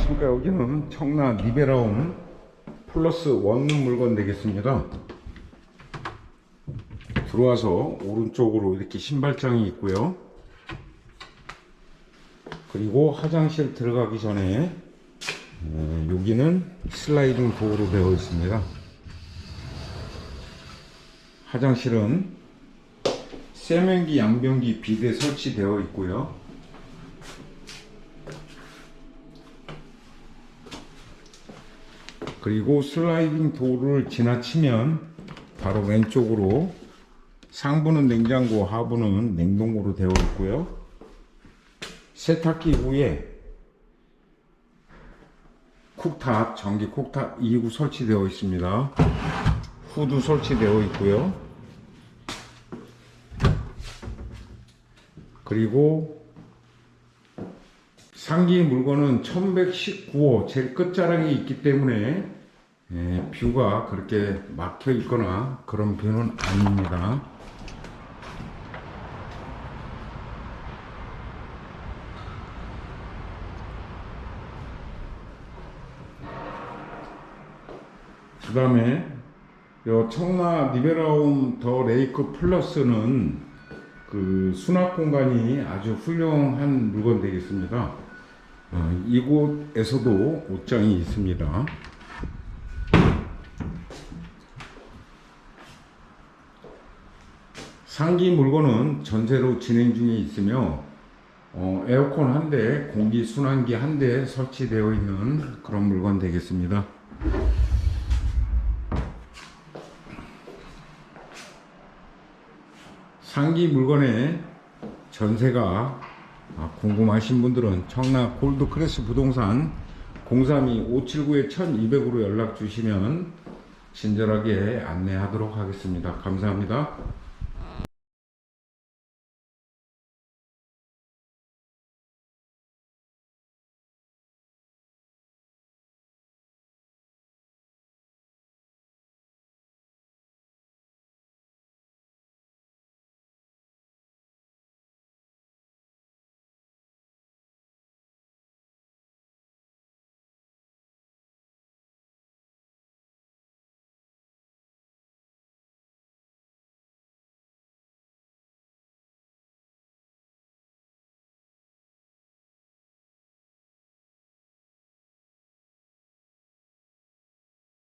안녕하십니까. 여기는 청라 리베라움 플러스 원룸 물건 되겠습니다. 들어와서 오른쪽으로 이렇게 신발장이 있고요. 그리고 화장실 들어가기 전에 어, 여기는 슬라이딩 도어로 되어 있습니다. 화장실은 세면기 양변기 비대 설치되어 있고요 그리고 슬라이딩 도어를 지나치면 바로 왼쪽으로 상부는 냉장고, 하부는 냉동고로 되어 있고요. 세탁기 위에 쿡탑, 전기 쿡탑 2구 설치되어 있습니다. 후드 설치되어 있고요. 그리고 상기 물건은 1119호 제일 끝자락에 있기 때문에 예, 뷰가 그렇게 막혀 있거나 그런 뷰는 아닙니다. 그 다음에 요 청라 리베라움 더 레이크 플러스는 그 수납 공간이 아주 훌륭한 물건 되겠습니다. 어, 이곳에서도 옷장이 있습니다. 상기 물건은 전세로 진행 중에 있으며 어, 에어컨 한 대, 공기 순환기 한 대 설치되어 있는 그런 물건 되겠습니다. 상기 물건의 전세가 아, 궁금하신 분들은 청라 골드크래스 부동산 032-579-1200으로 연락 주시면 친절하게 안내하도록 하겠습니다. 감사합니다.